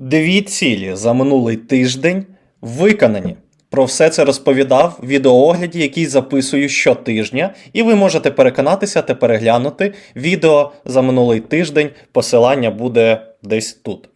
Дві цілі за минулий тиждень виконані. Про все це розповідав в відеоогляді, який записую щотижня, і ви можете переконатися та переглянути відео за минулий тиждень. Посилання буде десь тут.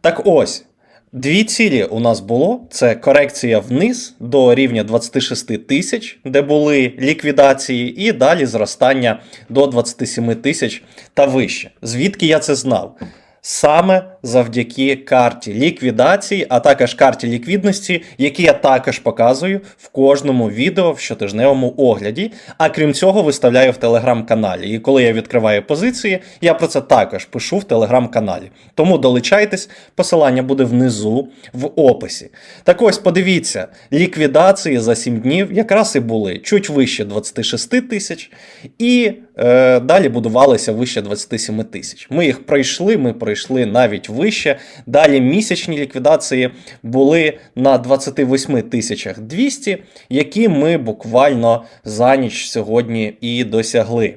Так ось, дві цілі у нас було: це корекція вниз до рівня 26 тисяч, де були ліквідації, і далі зростання до 27 тисяч та вище. Звідки я це знав? Саме завдяки карті ліквідації, а також карті ліквідності, які я також показую в кожному відео в щотижневому огляді. А крім цього, виставляю в телеграм-каналі. І коли я відкриваю позиції, я про це також пишу в телеграм-каналі. Тому долучайтесь, посилання буде внизу в описі. Так ось подивіться, ліквідації за 7 днів якраз і були чуть вище 26 тисяч, і е, далі будувалися вище 27 тисяч. Ми їх пройшли, ми пройшли навіть вище. Далі місячні ліквідації були на 28 тисячах 200, які ми буквально за ніч сьогодні і досягли.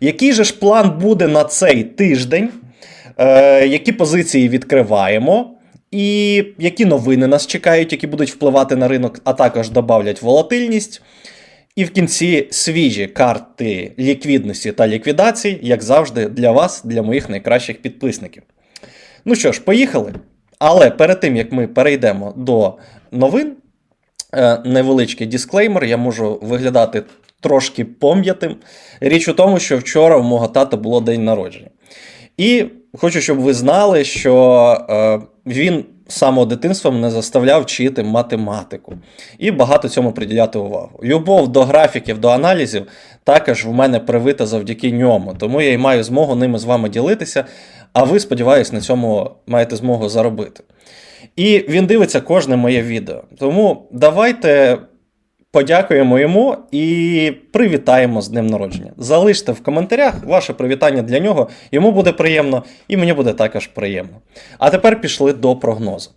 Який же ж план буде на цей тиждень? Е, які позиції відкриваємо? І які новини нас чекають, які будуть впливати на ринок, а також додавлять волатильність. І в кінці свіжі карти ліквідності та ліквідації, як завжди, для вас, для моїх найкращих підписників. Ну що ж, поїхали. Але перед тим як ми перейдемо до новин, е, невеличкий дисклеймер, я можу виглядати трошки пом'ятим. Річ у тому, що вчора у мого тата було день народження. І хочу, щоб ви знали, що е, він з самого дитинства мене заставляв вчити математику і багато цьому приділяти увагу. Любов до графіків, до аналізів також в мене привита завдяки ньому, тому я й маю змогу ними з вами ділитися. А ви, сподіваюсь, на цьому маєте змогу заробити. І він дивиться кожне моє відео. Тому давайте подякуємо йому і привітаємо з днем народження. Залиште в коментарях ваше привітання для нього, йому буде приємно, і мені буде також приємно. А тепер пішли до прогнозу.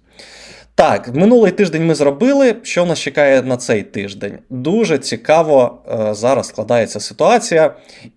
Так, минулий тиждень ми зробили. Що нас чекає на цей тиждень? Дуже цікаво е, зараз складається ситуація.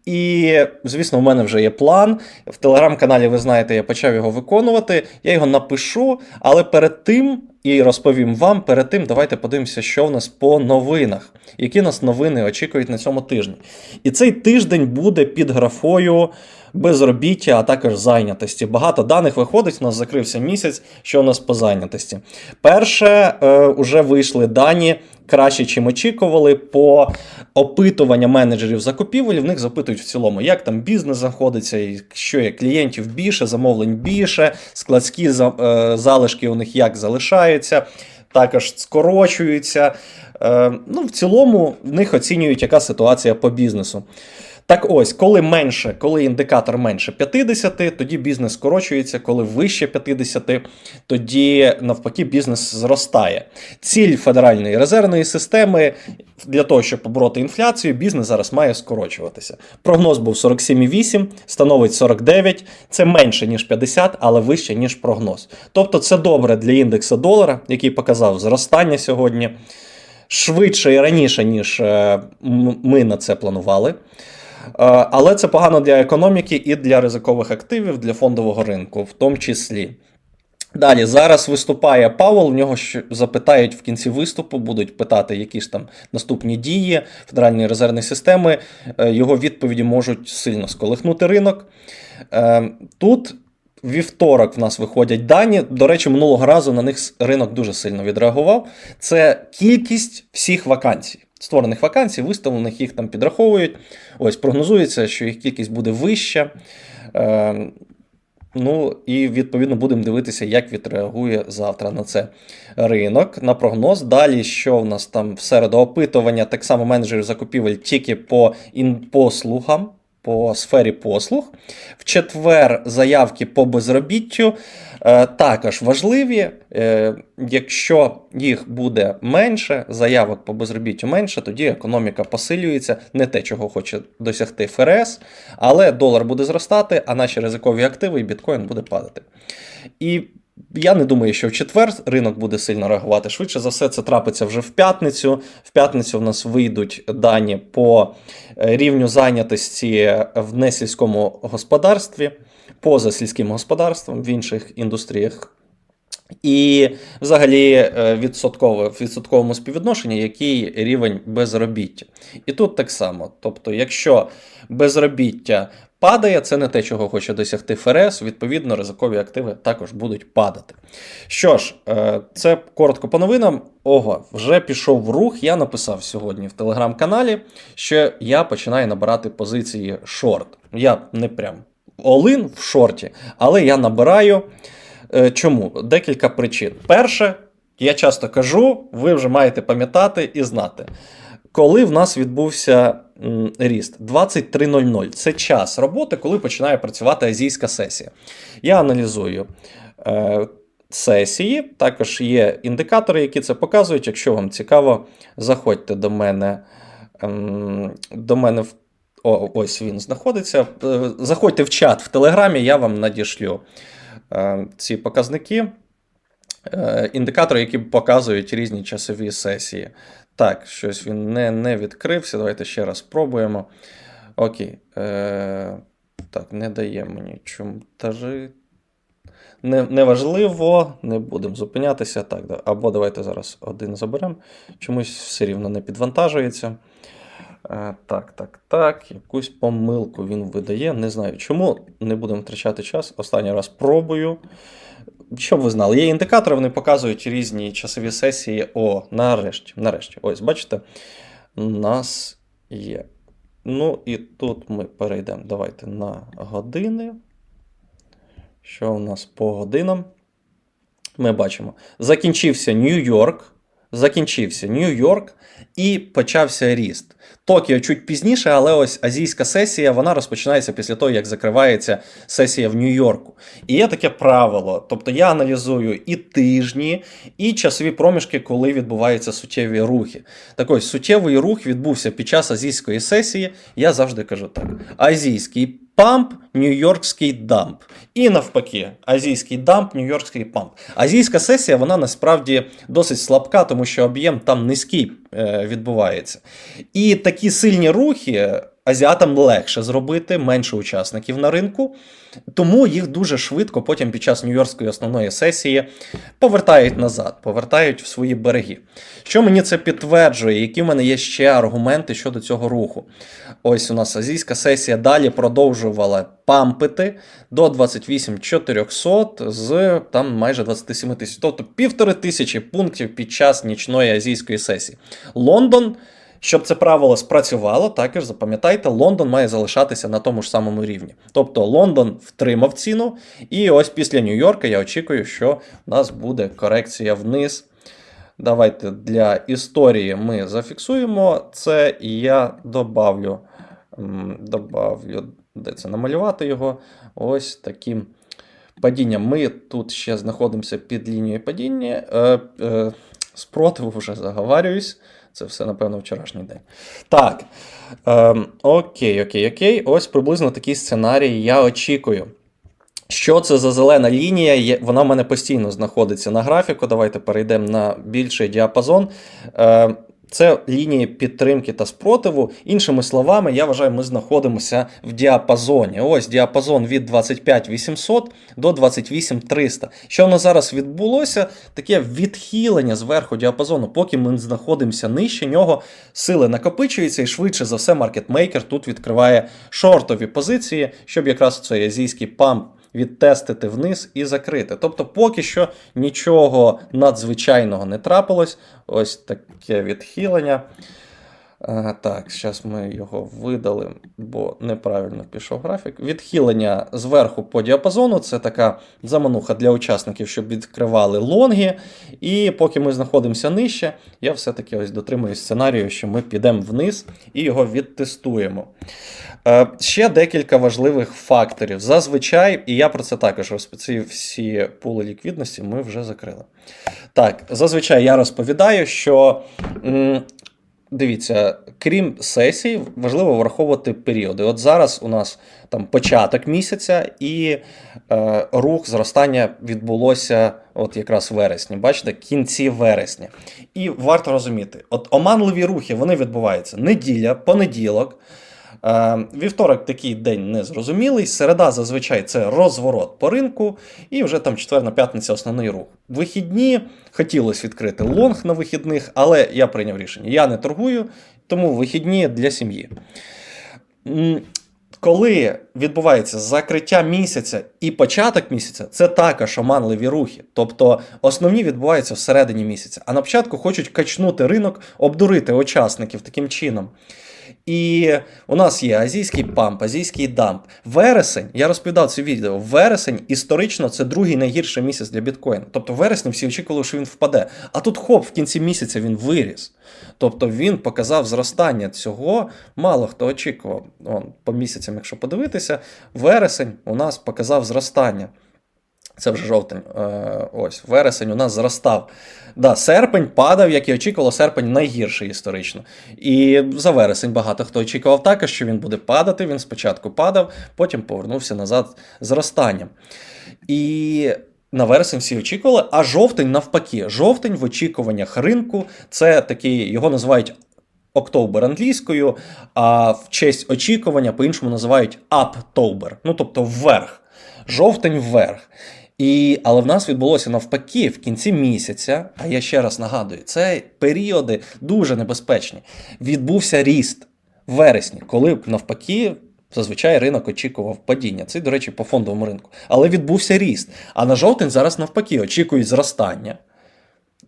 І, звісно, в мене вже є план. В телеграм-каналі, ви знаєте, я почав його виконувати. Я його напишу, але перед тим і розповім вам. Перед тим, давайте подивимося, що в нас по новинах, які нас новини очікують на цьому тижні. І цей тиждень буде під графою безробіття, а також зайнятості. Багато даних виходить. У нас закрився місяць, що у нас по зайнятості. Перше, е, вже вийшли дані. Краще, чим очікували, по опитування менеджерів закупівель. В них запитують в цілому, як там бізнес знаходиться, і що є клієнтів більше, замовлень більше, складські е, залишки у них як залишаються, також скорочуються. Е, Ну, в цілому в них оцінюють, яка ситуація по бізнесу. Так ось, коли менше, коли індикатор менше 50, тоді бізнес скорочується, коли вище 50, тоді навпаки бізнес зростає. Ціль Федеральної резервної системи для того, щоб побороти інфляцію, бізнес зараз має скорочуватися. Прогноз був 47,8, становить 49. Це менше ніж 50, але вище ніж прогноз. Тобто, це добре для індексу долара, який показав зростання сьогодні. Швидше і раніше, ніж е, ми на це планували. Е, Але це погано для економіки і для ризикових активів, для фондового ринку, в тому числі. Далі, зараз виступає Павел, в нього запитають в кінці виступу, будуть питати, які ж там наступні дії Федеральної резервної системи. Е, Його відповіді можуть сильно сколихнути ринок. Е, Тут вівторок в нас виходять дані. До речі, минулого разу на них ринок дуже сильно відреагував. Це кількість всіх вакансій. Створених вакансій, виставлених їх там підраховують. Ось прогнозується, що їх кількість буде вища. Е, Ну і відповідно будемо дивитися, як відреагує завтра на це ринок. На прогноз. Далі, що в нас там в середу опитування, так само менеджерів закупівель тільки по інпослугам, по сфері послуг. В четвер заявки по безробіттю е, також важливі. Е, якщо їх буде менше, заявок по безробіттю менше, тоді економіка посилюється. Не те, чого хоче досягти ФРС, але долар буде зростати, а наші ризикові активи і біткоін буде падати. І я не думаю, що в четвер ринок буде сильно реагувати. Швидше за все, це трапиться вже в п'ятницю. В п'ятницю в нас вийдуть дані по е, рівню зайнятості в несільському господарстві, поза сільським господарством, в інших індустріях І взагалі е, відсотково, в відсотковому співвідношенні, який рівень безробіття. І тут так само. Тобто, якщо безробіття падає, це не те, чого хоче досягти ФРС, відповідно, ризикові активи також будуть падати. Що ж, е, це коротко по новинам. Ого, вже пішов в рух. Я написав сьогодні в телеграм-каналі, що я починаю набирати позиції шорт. Я не прям олин в шорті, але я набираю. Е, Чому? Декілька причин. Перше, я часто кажу, ви вже маєте пам'ятати і знати. Коли в нас відбувся ріст 23.00, це час роботи, коли починає працювати азійська сесія. Я аналізую е, сесії, також є індикатори, які це показують. Якщо вам цікаво, заходьте до мене. ем, до мене в о, ось він знаходиться. Е, Заходьте в чат в Телеграмі, я вам надішлю е, ці показники, індикатори, які показують різні часові сесії. Так, щось він не, не відкрився. Давайте ще раз спробуємо. Окей. Е, так, не дає мені чому. Не, неважливо, не будемо зупинятися. Так, або давайте зараз один заберемо. Чомусь все рівно не підвантажується. Е, Так, так, так. Якусь помилку він видає. Не знаю чому. Не будемо втрачати час. Останній раз пробую. Щоб ви знали, є індикатори, вони показують різні часові сесії. О, нарешті. Нарешті. Ось, бачите, у нас є. Ну і тут ми перейдемо. Давайте на години. Що у нас по годинам? Ми бачимо. Закінчився Нью-Йорк. Закінчився Нью-Йорк і почався ріст. Токіо чуть пізніше, але ось азійська сесія вона розпочинається після того, як закривається сесія в Нью-Йорку. І є таке правило. Тобто я аналізую і тижні, і часові проміжки, коли відбуваються суттєві рухи. Так ось суттєвий рух відбувся під час азійської сесії. Я завжди кажу так: азійський памп, нью-йоркський дамп. І навпаки, азійський дамп, нью-йоркський памп. Азійська сесія, вона насправді досить слабка, тому що об'єм там низький е, відбувається. І такі сильні рухи азіатам легше зробити, менше учасників на ринку. Тому їх дуже швидко потім під час Нью-Йоркської основної сесії повертають назад, повертають в свої береги. Що мені це підтверджує? Які в мене є ще аргументи щодо цього руху? Ось у нас азійська сесія далі продовжувала пампити до 28400 з там майже 27 тисяч. Тобто півтори тисячі пунктів під час нічної азійської сесії. Лондон. Щоб це правило спрацювало, також запам'ятайте, Лондон має залишатися на тому ж самому рівні. Тобто Лондон втримав ціну, і ось після Нью-Йорка я очікую, що в нас буде корекція вниз. Давайте для історії ми зафіксуємо це, і я добавлю, добавлю де це намалювати його. Ось таким падінням. Ми тут ще знаходимося під лінією падіння. Е, е, спротиву вже заговарююсь. Це все, напевно, вчорашній день. Так. Ем, окей, окей, окей. Ось приблизно такий сценарій я очікую. Що це за зелена лінія? Вона в мене постійно знаходиться на графіку. Давайте перейдемо на більший діапазон. Е, Це лінії підтримки та спротиву. Іншими словами, я вважаю, ми знаходимося в діапазоні. Ось діапазон від 25800 до 28300. Що в нас зараз відбулося? Таке відхилення зверху діапазону, поки ми знаходимося нижче нього, сили накопичуються, і швидше за все, маркетмейкер тут відкриває шортові позиції, щоб якраз цей азійський памп відтестити вниз і закрити. Тобто, поки що нічого надзвичайного не трапилось. Ось таке відхилення. Е, Так, зараз ми його видали, бо неправильно пішов графік. Відхилення зверху по діапазону це така замануха для учасників, щоб відкривали лонги. І поки ми знаходимося нижче, я все-таки ось дотримуюсь сценарію, що ми підемо вниз і його відтестуємо. Е, Ще декілька важливих факторів. Зазвичай, і я про це також розповідаю, всі пули ліквідності ми вже закрили. Так, зазвичай я розповідаю, що. Дивіться, крім сесій, важливо враховувати періоди. От зараз у нас там початок місяця, і е, рух зростання відбулося от якраз вересні. Бачите, кінці вересня. І варто розуміти, от оманливі рухи вони відбуваються неділя, понеділок. Е, Вівторок такий день незрозумілий. Середа зазвичай це розворот по ринку, і вже там четверна п'ятниця основний рух. Вихідні хотілося відкрити лонг на вихідних, але я прийняв рішення. Я не торгую, тому вихідні для сім'ї. Коли відбувається закриття місяця і початок місяця, це також оманливі рухи. Тобто основні відбуваються всередині місяця. А на початку хочуть качнути ринок, обдурити учасників таким чином. І у нас є азійський памп, азійський дамп. Вересень, я розповідав це відео. Вересень історично це другий найгірший місяць для біткоїна. Тобто в вересні всі очікували, що він впаде. А тут хоп, в кінці місяця він виріс. Тобто він показав зростання цього. Мало хто очікував. Он, по місяцям, якщо подивитися, вересень у нас показав зростання. Це вже жовтень. Е, ось, вересень у нас зростав. Да, серпень падав, як і очікувало, серпень найгірший історично. І за вересень багато хто очікував також, що він буде падати. Він спочатку падав, потім повернувся назад зростанням. І на вересень всі очікували, а жовтень навпаки. Жовтень в очікуваннях ринку це такий, його називають Октобер англійською, а в честь очікування по-іншому називають Аптобер, ну тобто вверх. Жовтень вверх. І, але в нас відбулося навпаки в кінці місяця, а я ще раз нагадую, це періоди дуже небезпечні. Відбувся ріст в вересні, коли навпаки. Зазвичай ринок очікував падіння. Це, до речі, по фондовому ринку. Але відбувся ріст. А на жовтень зараз навпаки очікують зростання.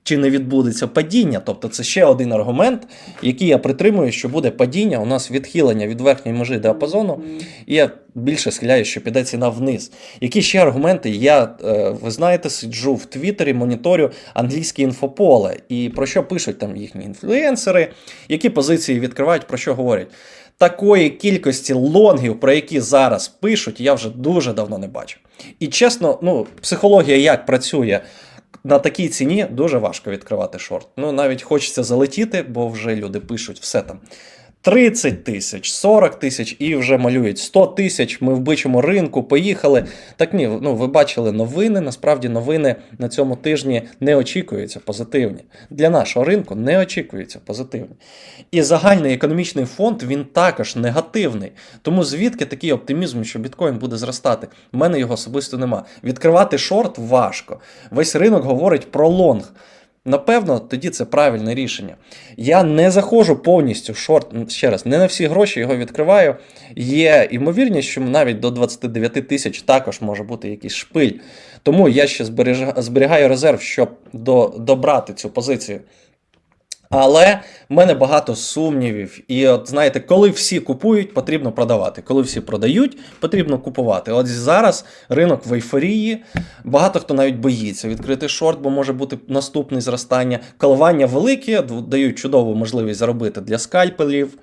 Чи не відбудеться падіння? Тобто це ще один аргумент, який я притримую, що буде падіння, у нас відхилення від верхньої межі діапазону, і я більше схиляю, що піде ціна вниз. Які ще аргументи? Я, е, ви знаєте, сиджу в Твіттері, моніторю англійське інфополе. І про що пишуть там їхні інфлюенсери, які позиції відкривають, про що говорять. Такої кількості лонгів, про які зараз пишуть, я вже дуже давно не бачив. І чесно, ну, психологія як працює. На такій ціні дуже важко відкривати шорт. Ну, навіть хочеться залетіти, бо вже люди пишуть все там. 30 тисяч, 40 тисяч і вже малюють 100 тисяч. Ми в бичому ринку поїхали. Так ні, ну ви бачили новини. Насправді новини на цьому тижні не очікуються позитивні. Для нашого ринку не очікуються позитивні. І загальний економічний фонд він також негативний. Тому звідки такий оптимізм, що біткоін буде зростати? У мене його особисто нема. Відкривати шорт важко. Весь ринок говорить про лонг. Напевно, тоді це правильне рішення. Я не заходжу повністю в шорт, ще раз, не на всі гроші його відкриваю. Є ймовірність, що навіть до 29 тисяч також може бути якийсь шпиль. Тому я ще зберігаю резерв, щоб добрати цю позицію. Але в мене багато сумнівів. І от знаєте, коли всі купують, потрібно продавати. Коли всі продають, потрібно купувати. От зараз ринок в ейфорії. Багато хто навіть боїться відкрити шорт, бо може бути наступне зростання. Коливання великі, дають чудову можливість заробити для скальпелів.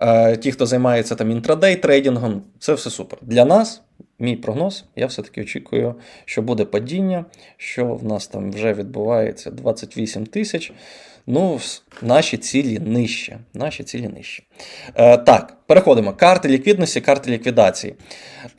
Е, Ті, хто займається там інтрадей трейдингом, це все супер. Для нас, мій прогноз, я все-таки очікую, що буде падіння, що в нас там вже відбувається 28 тисяч. Ну, наші цілі нижче. Наші цілі нижче. Е, так, переходимо. Карти ліквідності, карти ліквідації.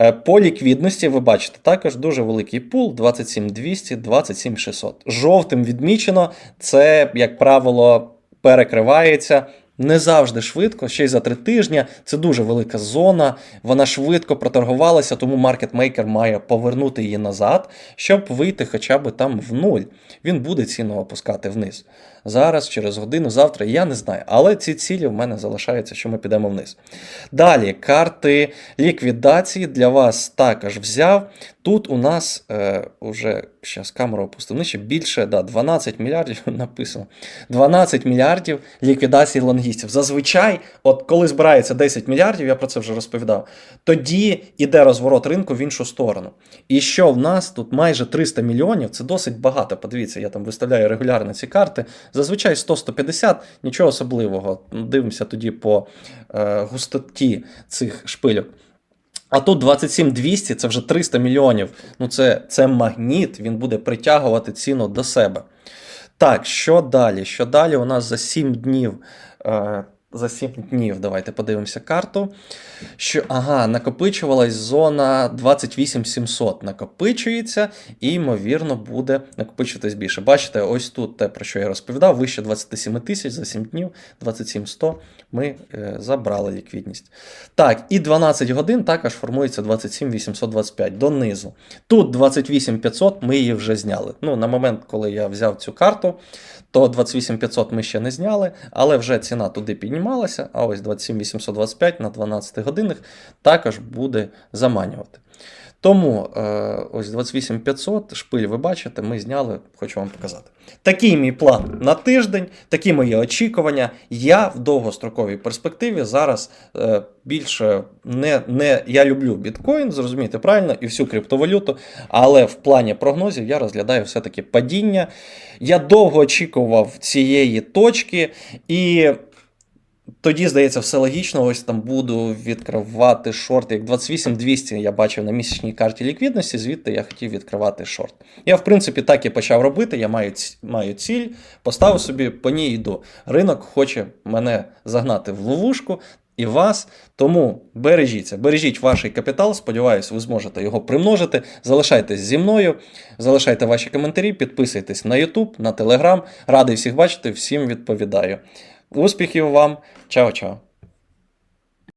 Е, по ліквідності ви бачите також дуже великий пул 27200, 27600. Жовтим відмічено, це, як правило, перекривається. Не завжди швидко, ще й за три тижні. Це дуже велика зона. Вона швидко проторгувалася, тому маркетмейкер має повернути її назад, щоб вийти хоча б там в нуль. Він буде ціну опускати вниз. Зараз, через годину, завтра, я не знаю. Але ці цілі в мене залишаються, що ми підемо вниз. Далі, карти ліквідації для вас також взяв. Тут у нас е, уже зараз камеру опустив нижче, більше да, 12 мільярдів написано. 12 мільярдів ліквідації лонгістів. Зазвичай, от коли збирається 10 мільярдів, я про це вже розповідав, тоді йде розворот ринку в іншу сторону. І що в нас тут майже 300 мільйонів, це досить багато. Подивіться, я там виставляю регулярно ці карти. Зазвичай 100-150, нічого особливого. Дивимося тоді по е, густоті цих шпильок. А тут 27200 це вже 300 мільйонів. Ну це, це магніт, він буде притягувати ціну до себе. Так, що далі? Що далі? У нас за 7 днів е, за 7 днів. Давайте подивимося карту. Що, ага, накопичувалась зона 28700. Накопичується і, ймовірно, буде накопичуватись більше. Бачите, ось тут те, про що я розповідав, вище 27 тисяч за 7 днів, 27100 ми е, забрали ліквідність. Так, і 12 годин також формується 27825 донизу. Тут 28500 ми її вже зняли. Ну, на момент, коли я взяв цю карту, то 28500 ми ще не зняли, але вже ціна туди піднімалася, а ось 27825 на 12 годинах також буде заманювати. Тому е, ось 28500 шпиль, ви бачите, ми зняли, хочу вам показати. Такий мій план на тиждень, такі мої очікування. Я в довгостроковій перспективі зараз е, більше не, не я люблю біткоін, зрозумієте правильно, і всю криптовалюту, але в плані прогнозів я розглядаю все-таки падіння. Я довго очікував цієї точки, і тоді, здається, все логічно. Ось там буду відкривати шорт. Як 28200 я бачив на місячній карті ліквідності, звідти я хотів відкривати шорт. Я, в принципі, так і почав робити. Я маю, маю ціль, поставив собі, по ній йду. Ринок хоче мене загнати в ловушку. І вас, тому бережіться, бережіть ваш капітал. Сподіваюсь, ви зможете його примножити. Залишайтесь зі мною, залишайте ваші коментарі, підписуйтесь на YouTube, на Telegram. Радий всіх бачити, всім відповідаю. Успіхів вам, чао-чао.